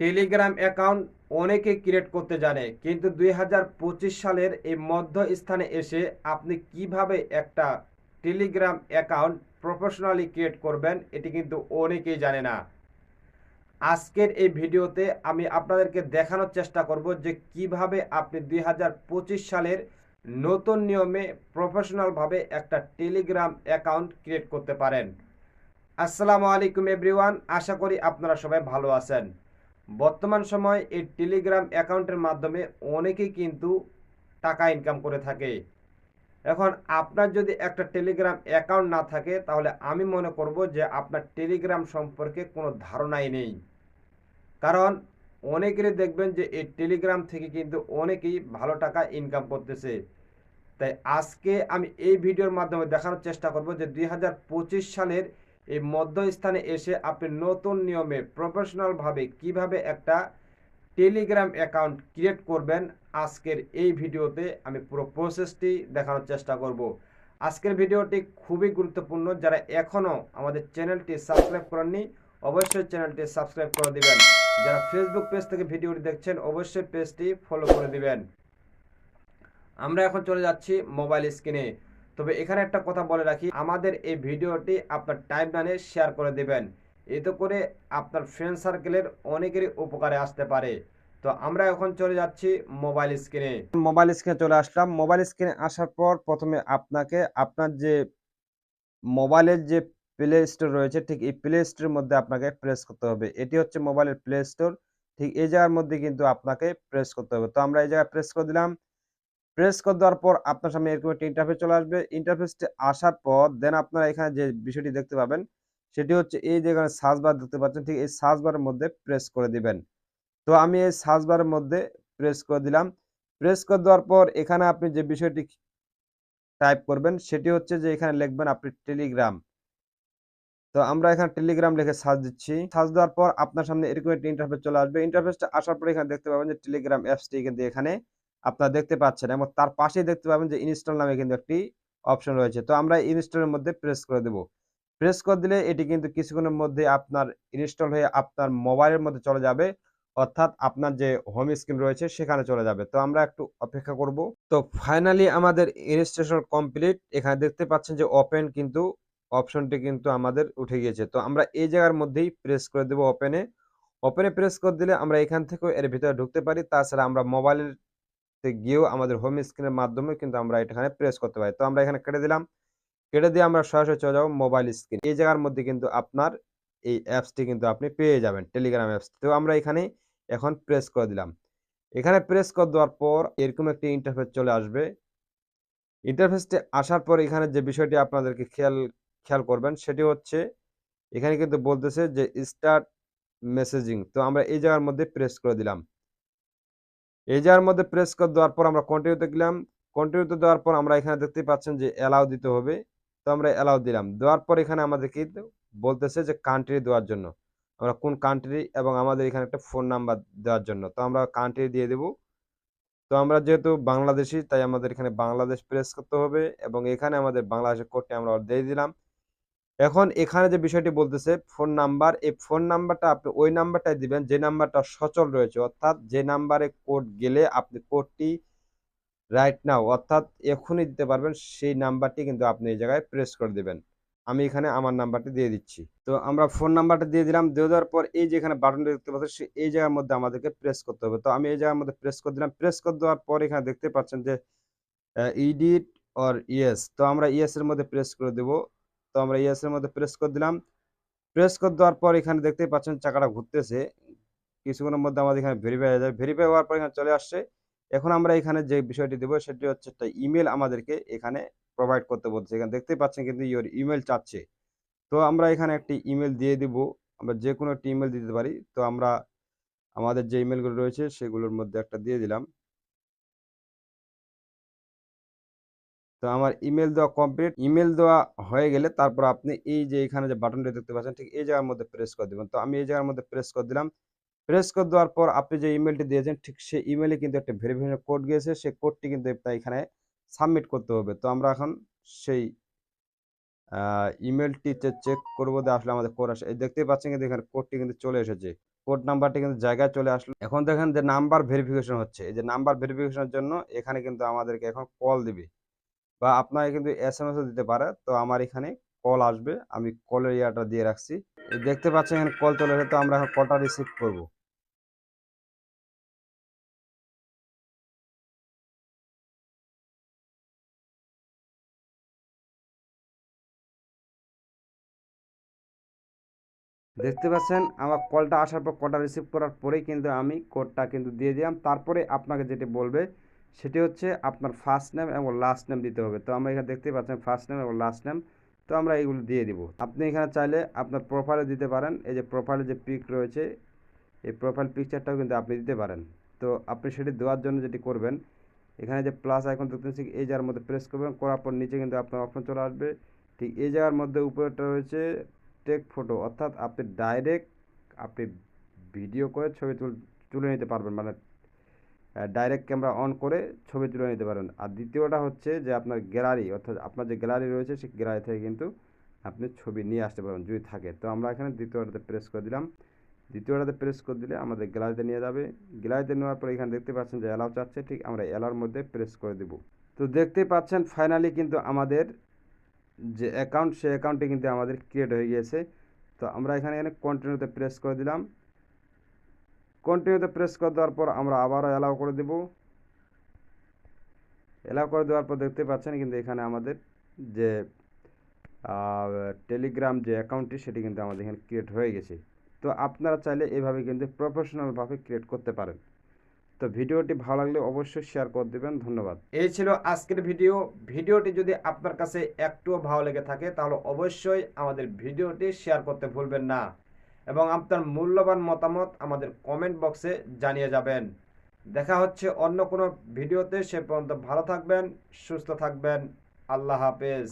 Telegram account অনেকে create করতে জানে, কিন্তু দুই হাজার পঁচিশ সালের এই মধ্যস্থানে এসে আপনি কীভাবে একটা টেলিগ্রাম অ্যাকাউন্ট প্রফেশনালি ক্রিয়েট করবেন, এটি কিন্তু অনেকেই জানে না। আজকের এই ভিডিওতে আমি আপনাদেরকে দেখানোর চেষ্টা করব যে কীভাবে আপনি দুই হাজার পঁচিশ সালের নতুন নিয়মে প্রফেশনালভাবে একটা টেলিগ্রাম অ্যাকাউন্ট ক্রিয়েট করতে পারেন। আসসালামু আলাইকুম এভরিওয়ান আশা করি আপনারা সবাই ভালো আছেন। বর্তমান সময় এই টেলিগ্রাম অ্যাকাউন্টের মাধ্যমে অনেকেই কিন্তু টাকা ইনকাম করে থাকে। এখন আপনার যদি একটা টেলিগ্রাম অ্যাকাউন্ট না থাকে, তাহলে আমি মনে করব যে আপনার টেলিগ্রাম সম্পর্কে কোনো ধারণাই নেই। কারণ অনেকেরই দেখবেন যে এই টেলিগ্রাম থেকে কিন্তু অনেকেই ভালো টাকা ইনকাম করতেছে। তাই আজকে আমি এই ভিডিওর মাধ্যমে দেখানোর চেষ্টা করব যে দুই হাজার পঁচিশ সালের এই মধ্যস্থানে এসে আপনি নতুন নিয়মে প্রফেশনালভাবে কীভাবে একটা টেলিগ্রাম অ্যাকাউন্ট ক্রিয়েট করবেন, আজকের এই ভিডিওতে আমি পুরো প্রসেসটি দেখানোর চেষ্টা করব। আজকের ভিডিওটি খুবই গুরুত্বপূর্ণ। যারা এখনও আমাদের চ্যানেলটি সাবস্ক্রাইব করেননি, অবশ্যই চ্যানেলটি সাবস্ক্রাইব করে দিবেন। যারা ফেসবুক পেজ থেকে ভিডিওটি দেখছেন, অবশ্যই পেজটি ফলো করে দিবেন। আমরা এখন চলে যাচ্ছি মোবাইল স্ক্রিনে তবে এখানে একটা কথা বলে রাখি, আমাদের এই ভিডিওটি আপনার টাইম লাইনে শেয়ার করে দেবেন। এতে করে আপনার ফ্রেন্ড সার্কেলের অনেকেরই উপকারে আসতে পারে। তো আমরা এখন চলে যাচ্ছি মোবাইল স্ক্রিনে মোবাইল স্ক্রিনে চলে আসলাম। মোবাইল স্ক্রিনে আসার পর প্রথমে আপনাকে আপনার যে মোবাইলের যে প্লে স্টোর রয়েছে, ঠিক এই প্লে স্টোরের মধ্যে আপনাকে প্রেস করতে হবে। এটি হচ্ছে মোবাইলের প্লে স্টোর ঠিক এই জায়গার মধ্যে কিন্তু আপনাকে প্রেস করতে হবে। তো আমরা এই জায়গায় প্রেস করে দিলাম। প্রেস করে দেওয়ার পর আপনার সামনে এরকম একটা ইন্টারফেস চলে আসবে। ইন্টারফেসটি আসার পর দেন আপনারা এখানে যে বিষয়টি দেখতে পাবেন, সেটি হচ্ছে এই যে এখানে সার্চ বার দেখতে পাচ্ছেন, ঠিক এই সার্চ বারের মধ্যে প্রেস করে দিবেন। তো আমি এই সার্চ বারের মধ্যে প্রেস করে দিলাম। প্রেস করে দেওয়ার পর এখানে আপনি যে বিষয়টি টাইপ করবেন, সেটি হচ্ছে যে এখানে লিখবেন আপনি টেলিগ্রাম তো আমরা এখানে টেলিগ্রাম লিখে সার্চ দিচ্ছি। সার্চ দেওয়ার পর আপনার সামনে এরকম একটা ইন্টারফেস চলে আসবে। ইন্টারফেসটা আসার পর এখানে দেখতে পাবেন যে টেলিগ্রাম অ্যাপসটি কিন্তু এখানে আপনারা দেখতে পাচ্ছেন এবং তার পাশেই দেখতে পাবেন যে ইনস্টল নামে কিন্তু একটি অপশন রয়েছে। তো আমরা ইনস্টলের মধ্যে প্রেস করে দেব। প্রেস করে দিলে এটি কিন্তু কিছুক্ষণের মধ্যে আপনার ইনস্টল হয়ে আপনার মোবাইলের মধ্যে চলে যাবে। অর্থাৎ আপনার যে হোম স্ক্রিন রয়েছে সেখানে চলে যাবে। তো আমরা একটু অপেক্ষা করব। তো ফাইনালি আমাদের ইনস্টলেশন কমপ্লিট এখানে দেখতে পাচ্ছেন যে ওপেন কিন্তু অপশনটি কিন্তু আমাদের উঠে গিয়েছে। তো আমরা এই জায়গার মধ্যেই প্রেস করে দেব ওপেনে ওপেনে প্রেস করে দিলে আমরা এখান থেকেও এর ভিতরে ঢুকতে পারি। তাছাড়া আমরা মোবাইলের গিয়েও আমাদের হোম স্ক্রিনের মাধ্যমে কিন্তু আমরা এখানে প্রেস করতে পারি। তো আমরা এখানে কেটে দিলাম। কেটে দিয়ে আমরা সরাসরি চলে যাব মোবাইল স্ক্রিন এই জায়গার মধ্যে কিন্তু আপনার এই অ্যাপসটি কিন্তু আপনি পেয়ে যাবেন টেলিগ্রাম অ্যাপস তো আমরা এখানে এখন প্রেস করে দিলাম। এখানে প্রেস করে দেওয়ার পর এরকম একটি ইন্টারফেস চলে আসবে। ইন্টারফেসটি আসার পর এখানে যে বিষয়টি আপনাদেরকে খেয়াল খেয়াল করবেন সেটি হচ্ছে এখানে কিন্তু বলতেছে যে স্টার্ট মেসেজিং তো আমরা এই জায়গার মধ্যে প্রেস করে দিলাম। এই যার মধ্যে প্রেস করে দেওয়ার পর আমরা কন্টিনিউতে গেলাম। কন্টিনিউতে দেওয়ার পর আমরা এখানে দেখতে পাচ্ছেন যে অ্যালাউ দিতে হবে। তো আমরা অ্যালাউ দিলাম। দেওয়ার পর এখানে আমাদেরকে বলতেছে যে কান্ট্রি দেওয়ার জন্য। আমরা কোন কান্ট্রি এবং আমাদের এখানে একটা ফোন নাম্বার দেওয়ার জন্য। তো আমরা কান্ট্রি দিয়ে দেব। তো আমরা যেহেতু বাংলাদেশি, তাই আমাদের এখানে বাংলাদেশ প্রেস করতে হবে এবং এখানে আমাদের বাংলাদেশের কোডটি আমরা দিয়ে দিলাম। এখন এখানে যে বিষয়টি বলতেছে ফোন নাম্বার এই ফোন নাম্বারটা আপনি ওই নাম্বারটাই দিবেন যে নাম্বারটা সচল রয়েছে, অর্থাৎ যে নাম্বারে কোড গেলে আপনি কোডটি রাইট নাও অর্থাৎ এখনই দিতে পারবেন, সেই নাম্বারটি কিন্তু আপনি এই জায়গায় প্রেস করে দেবেন। আমি এখানে আমার নাম্বারটি দিয়ে দিচ্ছি। তো আমরা ফোন নাম্বারটা দিয়ে দিলাম, দিয়ে দেওয়ার পর এই যে এখানে বাটনটা দেখতে পাচ্ছেন এই জায়গার মধ্যে আমাদেরকে প্রেস করতে হবে। তো আমি এই জায়গার মধ্যে প্রেস করে দিলাম প্রেস করে দেওয়ার পর এখানে দেখতে পাচ্ছেন যে ইডিট অর ইয়েস তো আমরা ইয়েস এর মধ্যে প্রেস করে দেব। তো আমরা ইয়েস এর মধ্যে প্রেস করে দিলাম। প্রেস করে দেওয়ার পর এখানে দেখতেই পাচ্ছেন চাকাটা ঘুরতেছে। কিছুক্ষণের মধ্যে আমাদের এখানে ভেরিফাই হয়ে যাবে ভেরিফাই হওয়ার পর এখানে চলে আসছে। এখন আমরা এখানে যে বিষয়টি দেবো, সেটি হচ্ছে একটা ইমেল আমাদেরকে এখানে প্রোভাইড করতে বলছে। এখানে দেখতেই পাচ্ছেন কিন্তু ইওর ইমেল চাচ্ছে। তো আমরা এখানে একটি ইমেল দিয়ে দিব। আমরা যে কোনো একটি ইমেল দিতে পারি। তো আমরা আমাদের যে ইমেলগুলো রয়েছে, সেগুলোর মধ্যে একটা দিয়ে দিলাম। তো আমার ইমেল দেওয়া কমপ্লিট ইমেল দেওয়া হয়ে গেলে তারপর আপনি এই যে এখানে যে বাটনটা দেখতে পাচ্ছেন, ঠিক এই জায়গার মধ্যে প্রেস করে দেবেন। তো আমি এই জায়গার মধ্যে প্রেস করে দিলাম। প্রেস করে দেওয়ার পর আপনি যে ইমেলটি দিয়েছেন, ঠিক সেই ইমেলে কিন্তু একটা ভেরিফিকেশন কোড গিয়েছে। সেই কোডটি কিন্তু এখানে সাবমিট করতে হবে। তো আমরা এখন সেই ইমেলটিতে চেক করব যে আসলে আমাদের কোড আসে। দেখতেই পাচ্ছেন কিন্তু এখানে কোডটি কিন্তু চলে এসেছে। কোড নাম্বারটি কিন্তু জায়গায় চলে আসলো। এখন দেখেন যে নাম্বার ভেরিফিকেশন হচ্ছে। এই যে নাম্বার ভেরিফিকেশনের জন্য এখানে কিন্তু আমাদেরকে এখন কল দিবে। বা আপনাকে কিন্তু এস এম এসও দিতে পারে। তো আমার এখানে কল আসবে। আমি কলের ইয়াটা দিয়ে রাখছি। দেখতে পাচ্ছেন এখানে কল চলে এসে তো আমরা এখন কলটা রিসিভ করব। দেখতে পাচ্ছেন, আমার কলটা আসার পর কলটা রিসিভ করার পরেই কিন্তু আমি কোডটা কিন্তু দিয়ে দিলাম। তারপরে আপনাকে যেটি বলবে সেটি হচ্ছে আপনার ফার্স্ট নেম এবং লাস্ট নেম দিতে হবে। তো আমরা এখানে দেখতে পাচ্ছেন ফার্স্ট নেম এবং লাস্ট নেম তো আমরা এইগুলো দিয়ে দিব। আপনি এখানে চাইলে আপনার প্রোফাইলে দিতে পারেন। এই যে প্রোফাইলে যে পিক রয়েছে, এই প্রোফাইল পিকচারটাও কিন্তু আপনি দিতে পারেন। তো আপনি সেটি দেওয়ার জন্য যেটি করবেন, এখানে যে প্লাস আইকন দেখতেছি এই জায়গার মধ্যে প্রেস করবেন। করার পর নিচে কিন্তু আপনার অপশন চলে আসবে। ঠিক এই জায়গার মধ্যে উপরেটা রয়েছে টেক ফটো অর্থাৎ আপনি ডাইরেক্ট আপনি ভিডিও করে ছবি তুলে নিতে পারবেন। মানে ডাইরেক্ট ক্যামেরা অন করে ছবি তুলে নিতে পারেন। আর দ্বিতীয়টা হচ্ছে যে আপনার গ্যালারি অর্থাৎ আপনার যে গ্যালারি রয়েছে, সেই গ্যালারি থেকে কিন্তু আপনি ছবি নিয়ে আসতে পারবেন যদি থাকে। তো আমরা এখানে দ্বিতীয়টাতে প্রেস করে দিলাম। দ্বিতীয়টাতে প্রেস করে দিলে আমাদের গ্যালারিতে নিয়ে যাবে। গ্যালারিতে নেওয়ার পর এখানে দেখতে পাচ্ছেন যে অ্যালাউ চাচ্ছে, ঠিক আমরা অ্যালার মধ্যে প্রেস করে দেব। তো দেখতে পাচ্ছেন ফাইনালি কিন্তু আমাদের যে অ্যাকাউন্ট সেই অ্যাকাউন্টে কিন্তু আমাদের ক্রিয়েট হয়ে গিয়েছে। তো আমরা এখানে এখানে কন্টিনিউতে প্রেস করে দিলাম। কন্টিনিউতে প্রেস করে দেওয়ার পর আমরা আবারও অ্যালাউ করে দেব। অ্যালাউ করে দেওয়ার পর দেখতে পাচ্ছেন কিন্তু এখানে আমাদের যে টেলিগ্রাম যে অ্যাকাউন্টটি সেটি কিন্তু আমাদের এখানে ক্রিয়েট হয়ে গেছে। তো আপনারা চাইলে এভাবে কিন্তু প্রফেশনালভাবে ক্রিয়েট করতে পারেন। তো ভিডিওটি ভালো লাগলে অবশ্যই শেয়ার করে দেবেন, ধন্যবাদ। এই ছিল আজকের ভিডিও ভিডিওটি যদি আপনার কাছে একটুও ভালো লেগে থাকে, তাহলে অবশ্যই আমাদের ভিডিওটি শেয়ার করতে ভুলবেন না। এবং আপনার মূল্যবান মতামত আমাদের কমেন্ট বক্সে জানিয়ে যাবেন। দেখা হচ্ছে অন্য কোনো ভিডিওতে, সে পর্যন্ত ভালো থাকবেন, সুস্থ থাকবেন। আল্লাহ হাফেজ।